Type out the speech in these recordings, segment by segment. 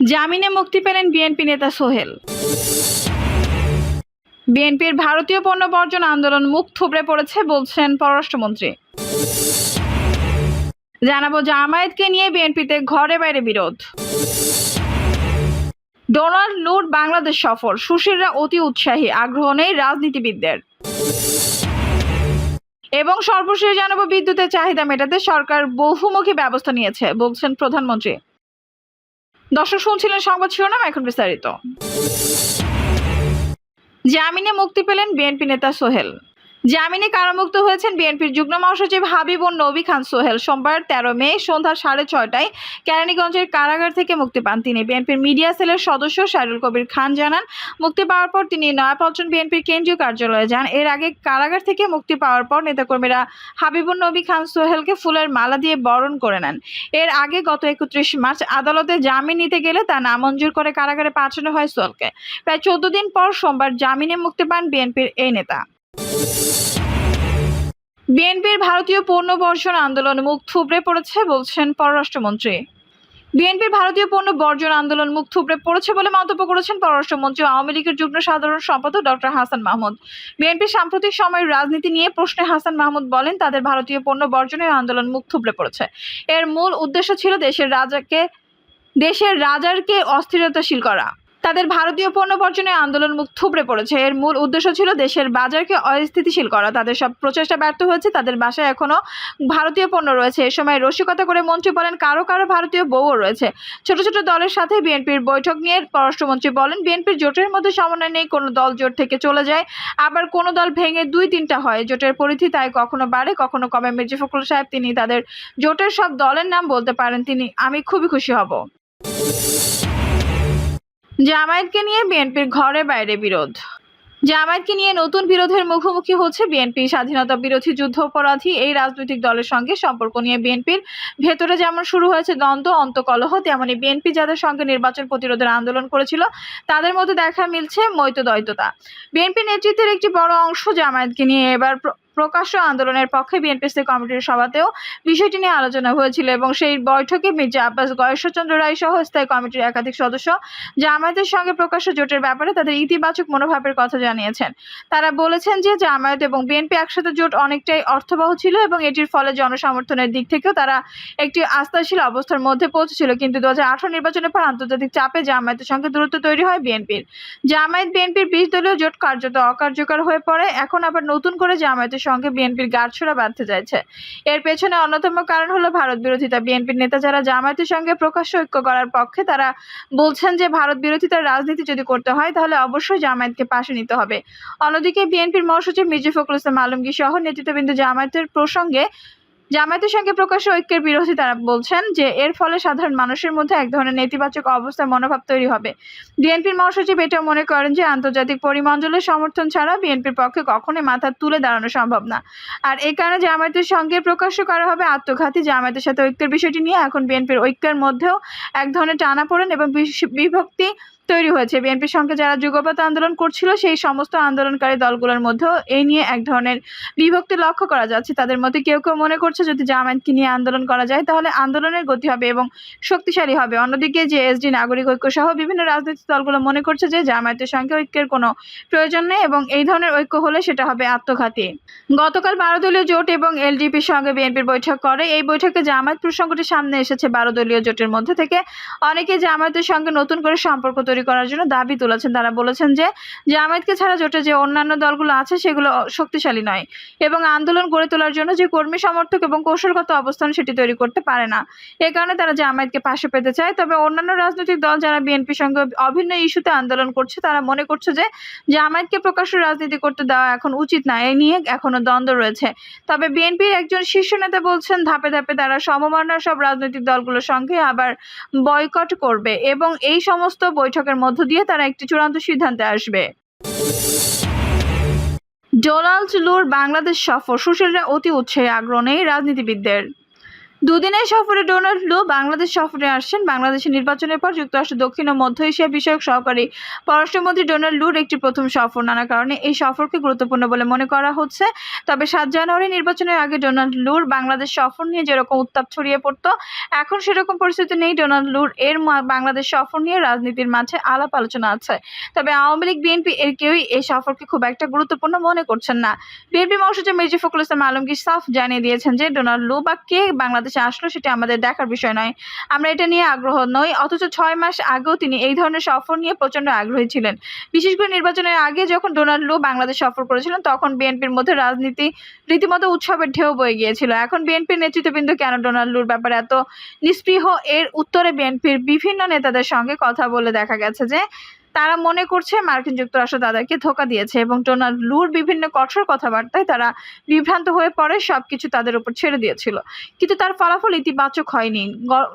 জামিনে মুক্তি পেলেন বিএনপি নেতা সোহেল। বিএনপির ভারতীয় পণ্য বর্জন আন্দোলন মুখ থুবড়ে পড়েছে বলছেন পররাষ্ট্রমন্ত্রী। জানাব জামায়াতকে নিয়ে বিএনপিতে ঘরে বাইরে বিরোধ। ডোনাল্ড লুট বাংলাদেশ সফর, সুশীলরা অতি উৎসাহী, আগ্রহ নেই রাজনীতিবিদদের। এবং সর্বশেষ জানাব বিদ্যুতের চাহিদা মেটাতে সরকার বহুমুখী ব্যবস্থা নিয়েছে, বলছেন প্রধানমন্ত্রী। দর্শক, শুনছিলেন সংবাদ শিরোনাম, এখন বিস্তারিত। জামিনে মুক্তি পেলেন বিএনপি নেতা সোহেল। জামিনে কারামুক্ত হয়েছেন বিএনপির যুগ্ম মহাসচিব হাবিবুর নবী খান সোহেল। সোমবার তেরো মে সন্ধ্যা সাড়ে ছয়টায় কেরানীগঞ্জের কারাগার থেকে মুক্তি পান তিনি। বিএনপির মিডিয়া সেলের সদস্য শাহরুল কবির খান জানান, মুক্তি পাওয়ার পর তিনি নয়াপল্টন বিএনপির কেন্দ্রীয় কার্যালয়ে যান। এর আগে কারাগার থেকে মুক্তি পাওয়ার পর নেতাকর্মীরা হাবিবুর নবী খান সোহেলকে ফুলের মালা দিয়ে বরণ করে নেন। এর আগে গত একত্রিশ মার্চ আদালতে জামিন নিতে গেলে তা নামঞ্জুর করে কারাগারে পাঠানো হয় সোহেলকে। প্রায় চোদ্দ দিন পর সোমবার জামিনে মুক্তি পান বিএনপির এই নেতা। বিএনপির ভারতীয় পণ্য বর্জন আন্দোলন মুখ থুবড়ে পড়েছে বলছেন পররাষ্ট্রমন্ত্রী। বিএনপির ভারতীয় পণ্য বর্জন আন্দোলন মুখ থুবড়ে পড়েছে বলে মন্তব্য করেছেন পররাষ্ট্রমন্ত্রী আওয়ামী লীগের যুগ্ম সাধারণ সম্পাদক ডক্টর হাসান মাহমুদ। বিএনপির সাম্প্রতিক সময়ের রাজনীতি নিয়ে প্রশ্নে হাসান মাহমুদ বলেন, তাদের ভারতীয় পণ্য বর্জনের আন্দোলন মুখ থুবড়ে পড়েছে। এর মূল উদ্দেশ্য ছিল দেশের রাজাকে, দেশের রাজারকে অস্থিরতাশীল করা। তাদের ভারতীয় পণ্য বর্জনের আন্দোলন মুখ থুবড়ে পড়েছে। এর মূল উদ্দেশ্য ছিল দেশের বাজারকে অস্থিতিশীল করা। তাদের সব প্রচেষ্টা ব্যর্থ হয়েছে, তাদের বাসায় এখনও ভারতীয় পণ্য রয়েছে। এ সময় রসিকতা করে মন্ত্রী বলেন, কারও কারও ভারতীয় বউও রয়েছে। ছোট ছোট দলের সাথে বিএনপির বৈঠক নিয়ে পররাষ্ট্রমন্ত্রী বলেন, বিএনপির জোটের মধ্যে সমন্বয় নেই, কোনো দল জোট থেকে চলে যায়, আবার কোনো দল ভেঙে দুই তিনটা হয়। জোটের পরিধি তাই কখনো বাড়ে, কখনো কমে। মির্জা ফখরুল সাহেব, তিনি তাদের জোটের সব দলের নাম বলতে পারেন। তিনি, আমি খুবই খুশি হব। জামায়াতকে নিয়ে বিএনপির ঘরে বাইরে বিরোধ। জামায়াতকে নিয়ে নতুন বিরোধের মুখোমুখি হচ্ছে বিএনপি। স্বাধীনতা বিরোধী যুদ্ধ অপরাধী এই রাজনৈতিক দলের সঙ্গে সম্পর্ক নিয়ে বিএনপির ভেতরে যেমন শুরু হয়েছে দ্বন্দ্ব, অন্তকলহ, তেমনি বিএনপি যাদের সঙ্গে নির্বাচন প্রতিরোধের আন্দোলন করেছিল, তাদের মধ্যে দেখা মিলছে মৈত দ্বৈততা বিএনপি নেতৃত্বের একটি বড় অংশ জামায়াতকে নিয়ে এবার প্রকাশ্য আন্দোলনের পক্ষে বিএনপি স্থায়ী কমিটির সভাতেও বিষয়টি নিয়ে আলোচনা হয়েছিল এবং সেই বৈঠকে মির্জা আব্বাস গয়েশ্বরচন্দ্র রায় সহ স্থায়ী কমিটির একাধিক সদস্য জামায়াতের সঙ্গে প্রকাশ্য জোটের ব্যাপারে তাদের ইতিবাচক মনোভাবের কথা জানিয়েছেন। তারা বলেছেন যে জামায়াত এবং বিএনপি একসাথে জোট অনেকটাই অর্থবহ ছিল এবং এটির ফলে জনসমর্থনের দিক থেকেও তারা একটি আস্থাশীল অবস্থার মধ্যে পৌঁছেছিল। কিন্তু দু হাজার আঠারো নির্বাচনের পর আন্তর্জাতিক চাপে জামায়াতের সঙ্গে দূরত্ব তৈরি হয় বিএনপির। জামায়াত বিএনপির বিশ দলীয় জোট কার্যত অকার্যকর হয়ে পড়ে। এখন আবার নতুন করে জামায়াতের সঙ্গে বিএনপির গাঁটছড়া বাঁধতে চাইছে। এর পেছনে অন্যতম কারণ হলো ভারত বিরোধিতা। বিএনপির নেতা যারা জামায়াতের সঙ্গে প্রকাশ্য ঐক্য করার পক্ষে, তারা বলছেন যে ভারত বিরোধিতার রাজনীতি যদি করতে হয়, তাহলে অবশ্যই জামায়াতকে পাশে নিতে হবে। অন্যদিকে বিএনপির মহাসচিব মির্জা ফখরুল ইসলাম আলমগীর সহ নেতৃত্ববৃন্দ জামায়াতের প্রসঙ্গে জামায়াতের সঙ্গে প্রকাশ্য ঐক্যের বিরোধী তারা বলছেন যে, এর ফলে সাধারণ মানুষের মধ্যে এক ধরনের নেতিবাচক অবস্থার মনোভাব তৈরি হবে। বিএনপির মহাসচিব এটাও মনে করেন যে, আন্তর্জাতিক পরিমণ্ডলের সমর্থন ছাড়া বিএনপির পক্ষে কখনোই মাথা তুলে দাঁড়ানো সম্ভব না। আর এই কারণে জামায়াতের সঙ্গে প্রকাশ্য করা হবে আত্মঘাতী। জামায়াতের সাথে ঐক্যের বিষয়টি নিয়ে এখন বিএনপির ঐক্যের মধ্যেও এক ধরনের টানাপোড়েন এবং বিভক্তি তৈরি হয়েছে। বিএনপির সঙ্গে যারা যুগপৎ আন্দোলন করছিল, সেই সমস্ত আন্দোলনকারী দলগুলোর মধ্যেও এই নিয়ে এক ধরনের বিভক্তি লক্ষ্য করা যাচ্ছে। তাদের মধ্যে কেউ কেউ মনে করছে, যদি জামায়াতকে নিয়ে আন্দোলন করা যায়, তাহলে আন্দোলনের গতি হবে এবং শক্তিশালী হবে। অন্যদিকে জেএসডি, নাগরিক ঐক্য সহ বিভিন্ন রাজনৈতিক দলগুলো মনে করছে যে জামায়াতের সঙ্গে ঐক্যের কোনো প্রয়োজন নেই এবং এই ধরনের ঐক্য হলে সেটা হবে আত্মঘাতী। গতকাল বারো দলীয় জোট এবং এলডিপির সঙ্গে বিএনপির বৈঠক করে। এই বৈঠকে জামায়াত প্রসঙ্গটি সামনে এসেছে বারো দলীয় জোটের মধ্যে থেকে। অনেকে জামায়াতের সঙ্গে নতুন করে সম্পর্ক তৈরি করার জন্য দাবি তুলেছেন। তারা বলেছেন যে জামায়াতকে ছাড়া জোটে যে অন্যান্য দলগুলো আছে সেগুলো শক্তিশালী নয় এবং আন্দোলন গড়ে তোলার জন্য যে কর্মী সমর্থক এবং কৌশলগত অবস্থান সেটি তৈরি করতে পারে না। এ কারণে তারা জামায়াতকে পাশে পেতে চায়, তবে অন্যান্য রাজনৈতিক দল যারা বিএনপির সঙ্গে অভিন্ন ইস্যুতে আন্দোলন করছে, তারা মনে করছে যে জামায়াতকে প্রকাশ্য রাজনীতি করতে দেওয়া এখন উচিত না। এ নিয়ে এখনও দ্বন্দ্ব রয়েছে। তবে বিএনপির একজন শীর্ষ নেতা বলছেন, ধাপে ধাপে তারা সমমানার সব রাজনৈতিক দলগুলোর সঙ্গে আবার বয়কট করবে এবং এই সমস্ত বৈঠকের মধ্য দিয়ে তারা একটি চূড়ান্ত সিদ্ধান্তে আসবে। ডোনাল্ড লুর বাংলাদেশ সফর, সুশীলরা অতি উৎসাহী আগ্রহ নেই রাজনীতিবিদদের। দুদিনের সফরে ডোনাল্ড লু বাংলাদেশ সফরে আসছেন। বাংলাদেশের নির্বাচনের পর যুক্তরাষ্ট্র, দক্ষিণ ও মধ্য এশিয়া বিষয়ক সহকারী পররাষ্ট্রমন্ত্রী ডোনাল্ড লুর একটি প্রথম সফর। নানা কারণে এই সফরকে গুরুত্বপূর্ণ বলে মনে করা হচ্ছে। তবে সাত জানুয়ারি নির্বাচনের আগে ডোনাল্ড লুর বাংলাদেশ সফর নিয়ে যেরকম উত্তাপ ছড়িয়ে পড়তো, এখন সেরকম পরিস্থিতি নেই। ডোনাল্ড লুর এর বাংলাদেশ সফর নিয়ে রাজনীতির মাঝে আলাপ আলোচনা আছে। তবে আওয়ামী লীগ, বিএনপি এর কেউই এই সফরকে খুব একটা গুরুত্বপূর্ণ মনে করছেন না। বিএনপি মহাসচিব মির্জা ফখরুল ইসলাম আলমগীর সাফ জানিয়ে দিয়েছেন যে, ডোনাল্ড লু বা কে বাংলাদেশে আসলো সেটা আমাদের দেখার বিষয় নয়। আমরা এটা নিয়ে আগ্রহ নই, অথচ ছয় মাস আগেও তিনি এই ধরনের সফর নিয়ে প্রচণ্ড আগ্রহী ছিলেন। বিশেষ করে নির্বাচনের আগে যখন ডোনাল্ড লু বাংলাদেশ সফর করেছিলেন, তখন বিএনপির মধ্যে রাজনীতি রীতিমতো উৎসবের ঢেউ বয়ে গিয়েছিল। এখন বিএনপির নেতৃত্ববৃন্দ কেন ডোনাল্ড লুর ব্যাপারে এত নিস্পৃহ? এর উত্তরে বিএনপির বিভিন্ন নেতাদের সঙ্গে কথা বলে দেখা গেছে যে তারা মনে করছে মার্কিন যুক্তরাষ্ট্র তাদেরকে ধোকা দিয়েছে এবং ডোনাল্ড লুর বিভিন্ন কঠোর কথাবার্তায় তারা বিভ্রান্ত হয়ে পড়ে, সবকিছু তাদের উপর ছেড়ে দিয়েছিল। কিন্তু তার ফলাফল ইতিবাচক হয়নি।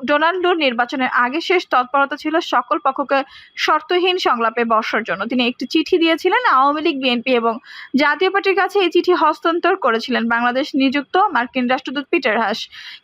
ডোনাল্ড লুর নির্বাচনের আগে শেষ তৎপরতা ছিল সকল পক্ষকে শর্তহীন সংলাপে বসার জন্য। তিনি একটি চিঠি দিয়েছিলেন আওয়ামী লীগ, বিএনপি এবং জাতীয় পার্টির কাছে এই চিঠি হস্তান্তর করেছিলেন বাংলাদেশ নিযুক্ত মার্কিন রাষ্ট্রদূত পিটার হাস।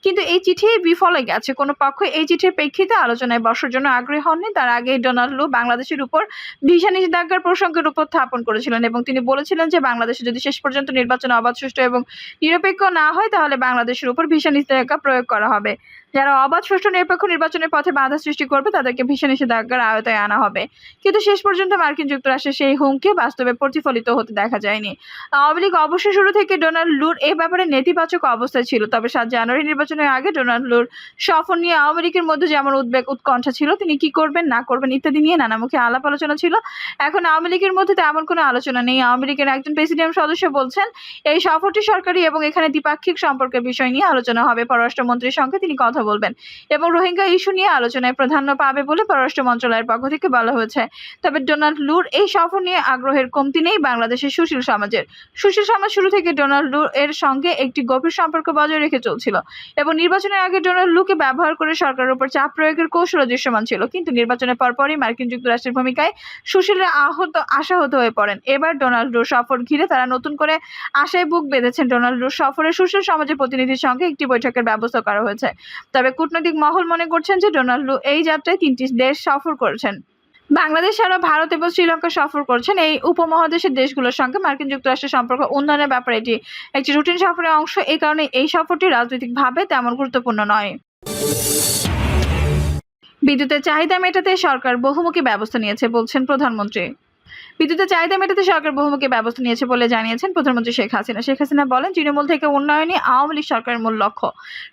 কিন্তু এই চিঠি বিফলে গেছে। কোনো পক্ষ এই চিঠির প্রেক্ষিতে আলোচনায় বসার জন্য আগ্রহী হননি। তার আগে ডোনাল্ড লু বাংলাদেশের উপর ভিসা নিষেধাজ্ঞার প্রসঙ্গের উপর স্থাপন করেছিলেন এবং তিনি বলেছিলেন যে বাংলাদেশে যদি শেষ পর্যন্ত নির্বাচন অবাধ, সুষ্ঠু এবং নিরপেক্ষ না হয়, তাহলে বাংলাদেশের উপর ভিসা নিষেধাজ্ঞা প্রয়োগ করা হবে। যারা অবাধ সুষ্ঠু নিরপেক্ষ নির্বাচনের পথে বাধা সৃষ্টি করবে, তাদেরকে ভিসা নিষেধাজ্ঞার আওতায় আনা হবে। কিন্তু শেষ পর্যন্ত মার্কিন যুক্তরাষ্ট্রের সেই হুমকি বাস্তবে প্রতিফলিত হতে দেখা যায়নি। আওয়ামী লীগ অবশ্য শুরু থেকে ডোনাল্ড লুর এই ব্যাপারে নেতিবাচক অবস্থায় ছিল, তবে সাত জানুয়ারি নির্বাচনের আগে ডোনাল্ড লুর সফর নিয়ে আওয়ামী লীগের মধ্যে যেমন উদ্বেগ, উৎকণ্ঠা ছিল, তিনি কি করবেন, না করবেন ইত্যাদি নিয়ে নানামুখী আলাপ আলোচনা ছিল। এখন আওয়ামী লীগের মধ্যে তেমন কোনো আলোচনা নেই। আওয়ামী লীগের একজন প্রেসিডেন্ট সদস্য বলছেন, এই সফরটি সরকারি এবং এখানে দ্বিপাক্ষিক সম্পর্কের বিষয় নিয়ে আলোচনা হবে। পররাষ্ট্রমন্ত্রীর সঙ্গে তিনি কথা বলবেন। এবং রোহিঙ্গা ইস্যু নিয়ে আলোচনায় প্রাধান্য পাবে বলে পররাষ্ট্র মন্ত্রণালয়ের পক্ষ থেকে বলা হয়েছে। তবে ডোনাল্ড লুর এই সফর নিয়ে আগ্রহের কমতি নেই বাংলাদেশের সুশীল সমাজের। সুশীল সমাজ শুরু থেকে ডোনাল্ড লু এর সঙ্গে একটি গভীর সম্পর্ক বজায় রেখে চলছিল এবং নির্বাচনের আগে ডোনাল্ড লুকে ব্যবহার করে সরকারের উপর চাপ প্রয়োগের কৌশল দৃশ্যমান ছিল। কিন্তু নির্বাচনের পরপরই মার্কিন যুক্তরাষ্ট্রের ভূমিকায় সুশীলরা আহত, আশাহত হয়ে পড়েন। এবার ডোনাল্ড লুর সফর ঘিরে তারা নতুন করে আশায় বুক বেঁধেছেন। ডোনাল্ড লুর সফরে সুশীল সমাজের প্রতিনিধির সঙ্গে একটি বৈঠকের ব্যবস্থা করা হয়েছে। তবে কূটনৈতিক মহল মনে করছেন যে ডোনাল্ড এই যাত্রায় তিনটি দেশ সফর করেছেন। বাংলাদেশ ছাড়াও ভারত এবং শ্রীলঙ্কা সফর করছেন। এই উপমহাদেশের দেশগুলোর সঙ্গে মার্কিন যুক্তরাষ্ট্রের সম্পর্ক উন্নয়নের ব্যাপারে এটি একটি রুটিন সফরের অংশ। এই কারণে এই সফরটি রাজনৈতিকভাবে তেমন গুরুত্বপূর্ণ নয়। বিদ্যুতের চাহিদা মেটাতে সরকার বহুমুখী ব্যবস্থা নিয়েছে বলছেন প্রধানমন্ত্রী। বিদ্যুতের চাহিদা মেটাতে সরকার বহুমুখী ব্যবস্থা নিয়েছে বলে জানিয়েছেন প্রধানমন্ত্রী শেখ হাসিনা। শেখ হাসিনা বলেন, তৃণমূল থেকে উন্নয়নই আওয়ামী লীগ সরকারের মূল লক্ষ্য।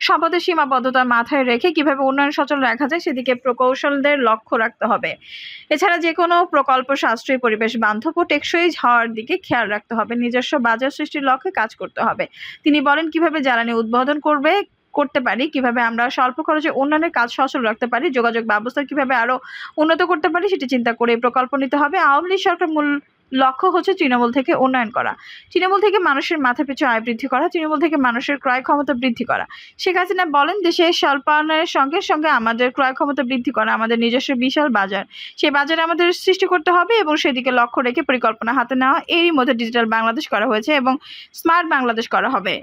সম্পদের সীমাবদ্ধতা মাথায় রেখে কীভাবে উন্নয়ন সচল রাখা যায় সেদিকে প্রকৌশলদের লক্ষ্য রাখতে হবে। এছাড়া যে কোনো প্রকল্প, সাশ্রয়ী পরিবেশ বান্ধব ও টেকসই হওয়ার দিকে খেয়াল রাখতে হবে। নিজস্ব বাজার সৃষ্টির লক্ষ্যে কাজ করতে হবে। তিনি বলেন, কীভাবে জ্বালানি উদ্বোধন করবে করতে পারি, কীভাবে আমরা স্বল্প খরচে উন্নয়নের কাজ সচল রাখতে পারি, যোগাযোগ ব্যবস্থা কীভাবে আরও উন্নত করতে পারি সেটি চিন্তা করে প্রকল্প নিতে হবে। আওয়ামী লীগ সরকার মূল লক্ষ্য হচ্ছে তৃণমূল থেকে উন্নয়ন করা। তৃণমূল থেকে মানুষের মাথা পিছু আয় বৃদ্ধি করা, তৃণমূল থেকে মানুষের ক্রয় ক্ষমতা বৃদ্ধি করা। শেখ হাসিনা বলেন, দেশে স্বল্পায়নের সঙ্গে সঙ্গে আমাদের ক্রয় ক্ষমতা বৃদ্ধি করা আমাদের নিজস্ব বিশাল বাজার। সেই বাজারে আমাদের সৃষ্টি করতে হবে এবং সেদিকে লক্ষ্য রেখে পরিকল্পনা হাতে নেওয়া, এরই মধ্যে ডিজিটাল বাংলাদেশ করা হয়েছে এবং স্মার্ট বাংলাদেশ করা হবে।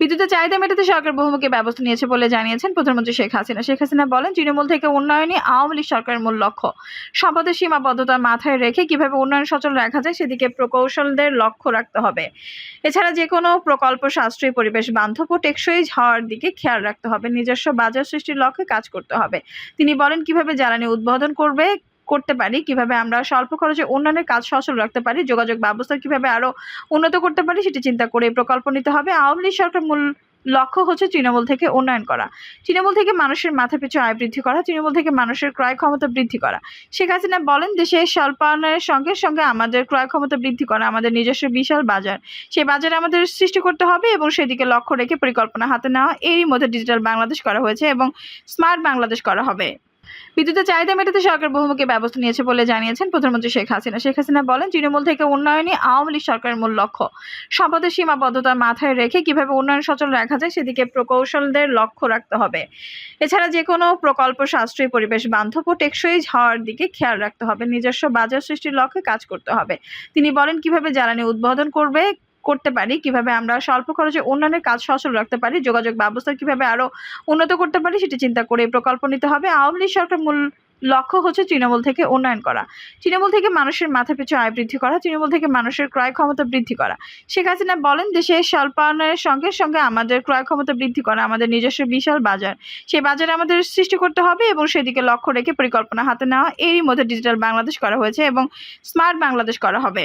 বিদ্যুতের চাহিদা মেটাতে সরকার বহুমুখী ব্যবস্থা নিয়েছে বলে জানিয়েছেন প্রধানমন্ত্রী শেখ হাসিনা। শেখ হাসিনা বলেন, তৃণমূল থেকে উন্নয়নই আওয়ামী লীগ সরকারের মূল লক্ষ্য। সম্পদের সীমাবদ্ধতা মাথায় রেখে কীভাবে উন্নয়ন সচল রাখা যায় সেদিকে প্রকৌশলদের লক্ষ্য রাখতে হবে। এছাড়া যে কোনো প্রকল্প, সাশ্রয়ী পরিবেশ বান্ধব ও টেকসই হওয়ার দিকে খেয়াল রাখতে হবে। নিজস্ব বাজার সৃষ্টির লক্ষ্যে কাজ করতে হবে। তিনি বলেন, কীভাবে জ্বালানি উদ্বোধন করবে করতে পারি, কীভাবে আমরা স্বল্প খরচে উন্নয়নের কাজ সচল রাখতে পারি, যোগাযোগ ব্যবস্থা কীভাবে আরও উন্নত করতে পারি সেটি চিন্তা করে প্রকল্প নিতে হবে। আওয়ামী লীগ সরকার মূল লক্ষ্য হচ্ছে তৃণমূল থেকে উন্নয়ন করা। তৃণমূল থেকে মানুষের মাথা পিছু আয় বৃদ্ধি করা, তৃণমূল থেকে মানুষের ক্রয় ক্ষমতা বৃদ্ধি করা। শেখ হাসিনা বলেন, দেশে স্বল্পায়নের সঙ্গে সঙ্গে আমাদের ক্রয় ক্ষমতা বৃদ্ধি করা আমাদের নিজস্ব বিশাল বাজার। সেই বাজারে আমাদের সৃষ্টি করতে হবে এবং সেদিকে লক্ষ্য রেখে পরিকল্পনা হাতে নেওয়া। এরই মধ্যে ডিজিটাল বাংলাদেশ করা হয়েছে এবং স্মার্ট বাংলাদেশ করা হবে। বিদ্যুতের চাহিদা মেটাতে সরকার বহুমুখী ব্যবস্থা নিয়েছে বলে জানিয়েছেন প্রধানমন্ত্রী শেখ হাসিনা। শেখ হাসিনা বলেন, তৃণমূল থেকে উন্নয়নই আওয়ামী লীগ সরকারের মূল লক্ষ্য। সম্পদের সীমাবদ্ধতা মাথায় রেখে কীভাবে উন্নয়ন সচল রাখা যায় সেদিকে প্রকৌশলদের লক্ষ্য রাখতে হবে। এছাড়া যে কোনো প্রকল্প, সাশ্রয়ী পরিবেশ বান্ধব ও টেকসই হওয়ার দিকে খেয়াল রাখতে হবে। নিজস্ব বাজার সৃষ্টির লক্ষ্যে কাজ করতে হবে। তিনি বলেন, কীভাবে জ্বালানি উদ্বোধন করবে করতে পারি, কীভাবে আমরা স্বল্প খরচে উন্নয়নের কাজ সচল রাখতে পারি, যোগাযোগ ব্যবস্থা কীভাবে আরও উন্নত করতে পারি সেটি চিন্তা করে প্রকল্প নিতে হবে। আওয়ামী লীগ সরকার মূল লক্ষ্য হচ্ছে তৃণমূল থেকে উন্নয়ন করা। তৃণমূল থেকে মানুষের মাথা পিছু আয় বৃদ্ধি করা, তৃণমূল থেকে মানুষের ক্রয় ক্ষমতা বৃদ্ধি করা। শেখ হাসিনা বলেন, দেশে স্বল্পায়নের সঙ্গে সঙ্গে আমাদের ক্রয় ক্ষমতা বৃদ্ধি করা আমাদের নিজস্ব বিশাল বাজার। সেই বাজারে আমাদের সৃষ্টি করতে হবে এবং সেদিকে লক্ষ্য রেখে পরিকল্পনা হাতে নেওয়া। এরই মধ্যে ডিজিটাল বাংলাদেশ করা হয়েছে এবং স্মার্ট বাংলাদেশ করা হবে।